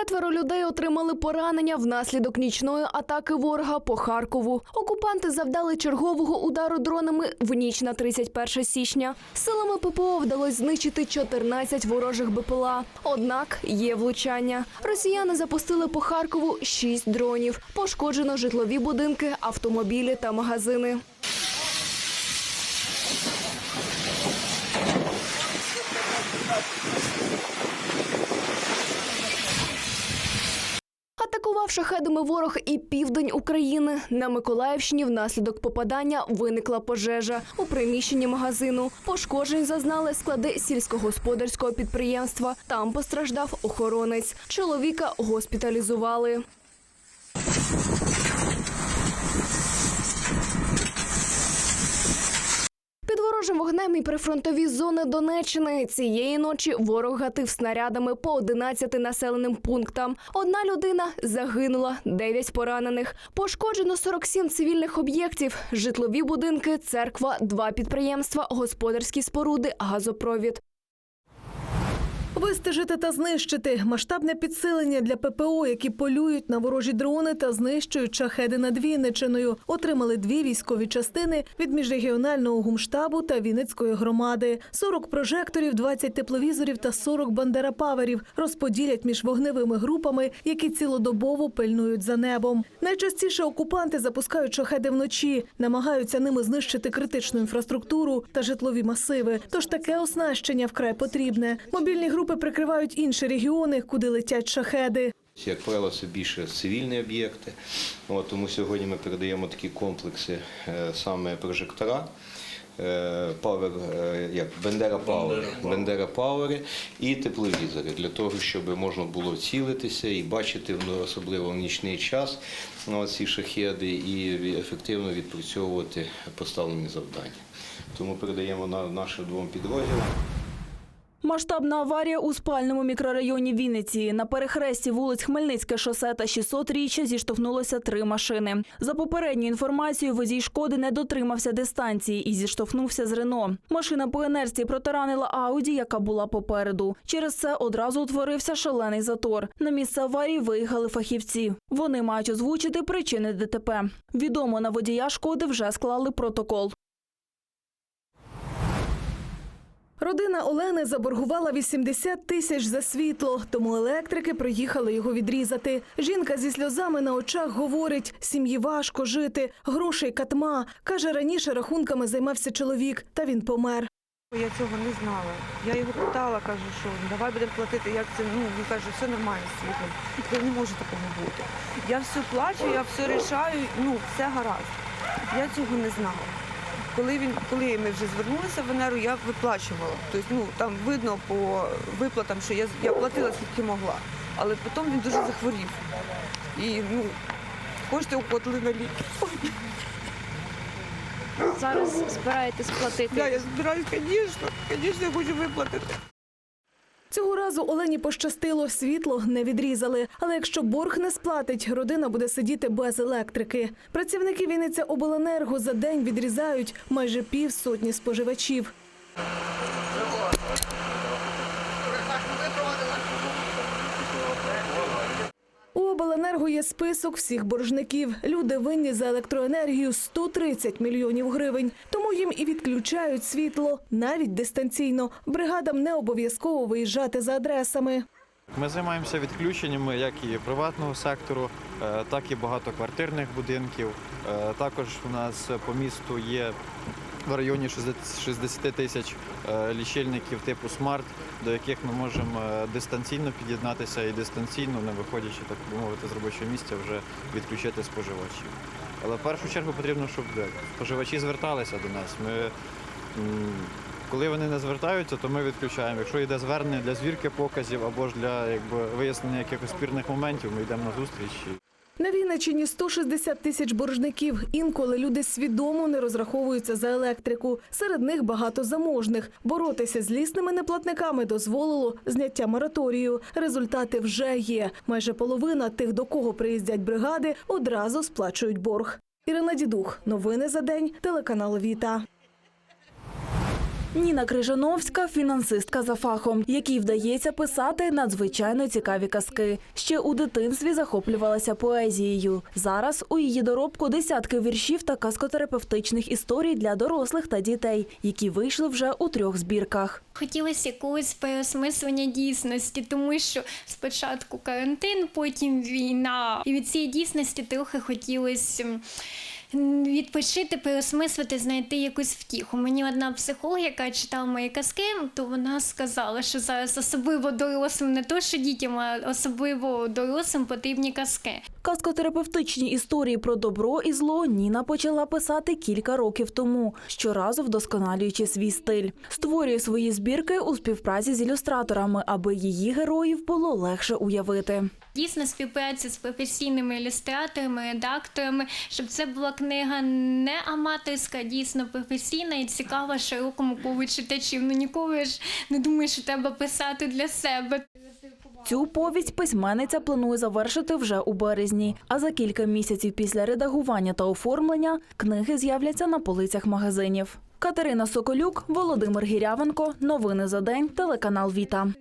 Четверо людей отримали поранення внаслідок нічної атаки ворога по Харкову. Окупанти завдали чергового удару дронами в ніч на 31 січня. Силами ППО вдалося знищити 14 ворожих БПЛА. Однак є влучання. Росіяни запустили по Харкову 6 дронів. Пошкоджено житлові будинки, автомобілі та магазини. Атакував шахедами ворог і південь України. На Миколаївщині внаслідок попадання виникла пожежа у приміщенні магазину. Пошкоджень зазнали склади сільськогосподарського підприємства. Там постраждав охоронець. Чоловіка госпіталізували. Ворожим вогнем і прифронтові зони Донеччини цієї ночі ворог гатив снарядами по 11 населеним пунктам. Одна людина загинула, 9 поранених. Пошкоджено 47 цивільних об'єктів, житлові будинки, церква, два підприємства, господарські споруди, газопровід. Вистежити та знищити масштабне підсилення для ППО, які полюють на ворожі дрони та знищують шахеди над Вінничиною. Отримали дві військові частини від міжрегіонального гумштабу та Вінницької громади. 40 прожекторів, 20 тепловізорів та 40 бандерапаверів розподілять між вогневими групами, які цілодобово пильнують за небом. Найчастіше окупанти запускають шахеди вночі, намагаються ними знищити критичну інфраструктуру та житлові масиви. Тож таке оснащення вкрай потрібне. Мобільні групи прикривають інші регіони, куди летять шахеди. Як правило, це більше цивільні об'єкти. От, тому сьогодні ми передаємо такі комплекси е, саме прожектора. е, Power, е, як Бендера Power, Бендера Power і тепловізори для того, щоб можна було цілитися і бачити ну, особливо в нічний час ну, ці шахеди і ефективно відпрацьовувати поставлені завдання. Тому передаємо на нашим двом підрозділам. Масштабна аварія у спальному мікрорайоні Вінниці. На перехресті вулиць Хмельницьке шосе та 600 річчя зіштовхнулося три машини. За попередньою інформацією, водій шкоди не дотримався дистанції і зіштовхнувся з Рено. Машина по інерції протаранила Ауді, яка була попереду. Через це одразу утворився шалений затор. На місце аварії виїхали фахівці. Вони мають озвучити причини ДТП. Відомо на водія шкоди вже склали протокол. Родина Олени заборгувала 80 тисяч за світло, тому електрики приїхали його відрізати. Жінка зі сльозами на очах говорить: сім'ї важко жити, грошей катма. Каже, раніше рахунками займався чоловік, та він помер. Я цього не знала. Я його питала, кажу, що давай будемо платити, як це. Ну він каже, все нормально з світлом. Я не може такого бути. Я все плачу, я все рішаю, ну все гаразд. Я цього не знала. Коли він, коли ми вже звернулися в ЕНЕРу, я виплачувала. Тобто, ну там видно по виплатам, що я, я платила скільки могла. Але потім він дуже захворів. І ну, кошти укотили на ліки. Зараз збираєтесь платити. Да, я збираюсь, звісно, звісно, я хочу виплатити. Цього разу Олені пощастило, світло не відрізали. Але якщо борг не сплатить, родина буде сидіти без електрики. Працівники Вінниця обленерго за день відрізають майже півсотні споживачів. У обленерго є список всіх боржників. Люди винні за електроенергію 130 мільйонів гривень. Тому їм і відключають світло навіть дистанційно. Бригадам не обов'язково виїжджати за адресами. Ми займаємося відключеннями як і приватного сектору, е, так і багатоквартирних будинків. Е, Також у нас по місту є в районі 60 60 тисяч е, лічильників типу смарт, до яких ми можемо е, дистанційно під'єднатися і дистанційно, не виходячи так мовити з робочого місця, вже відключити споживачів. Але в першу чергу потрібно, щоб е, споживачі зверталися до нас. Ми коли вони не звертаються, то ми відключаємо. Якщо йде звернення для звірки показів або ж для якби, вияснення якихось спірних моментів, ми йдемо на зустріч. На Вінниччині 160 тисяч боржників. Інколи люди свідомо не розраховуються за електрику. Серед них багато заможних. Боротися з лісними неплатниками дозволило зняття мораторію. Результати вже є. Майже половина тих, до кого приїздять бригади, одразу сплачують борг. Ірина Дідух. Новини за день. Телеканал Віта. Ніна Крижановська фінансистка за фахом, якій вдається писати надзвичайно цікаві казки. Ще у дитинстві захоплювалася поезією. Зараз у її доробку десятки віршів та казкотерапевтичних історій для дорослих та дітей, які вийшли вже у трьох збірках. Хотілося якогось переосмислення дійсності, тому що спочатку карантин, потім війна. І від цієї дійсності трохи хотілося відпочити, переосмислити, знайти якусь втіху. Мені одна психолог, яка читала мої казки, то вона сказала, що зараз особливо дорослим, не то що дітям, а особливо дорослим потрібні казки. Казкотерапевтичні історії про добро і зло Ніна почала писати кілька років тому, щоразу вдосконалюючи свій стиль. Створює свої збірки у співпраці з ілюстраторами, аби її героїв було легше уявити. Дійсно, співпраця з професійними ілюстраторами, редакторами, щоб це була книга не аматорська, а дійсно професійна і цікава широкому колу читачів. Ну ніколи ж не думаєш, що треба писати для себе. Цю повість письменниця планує завершити вже у березні. А за кілька місяців після редагування та оформлення книги з'являться на полицях магазинів. Катерина Соколюк, Володимир Гірявенко. Новини за день. Телеканал Віта.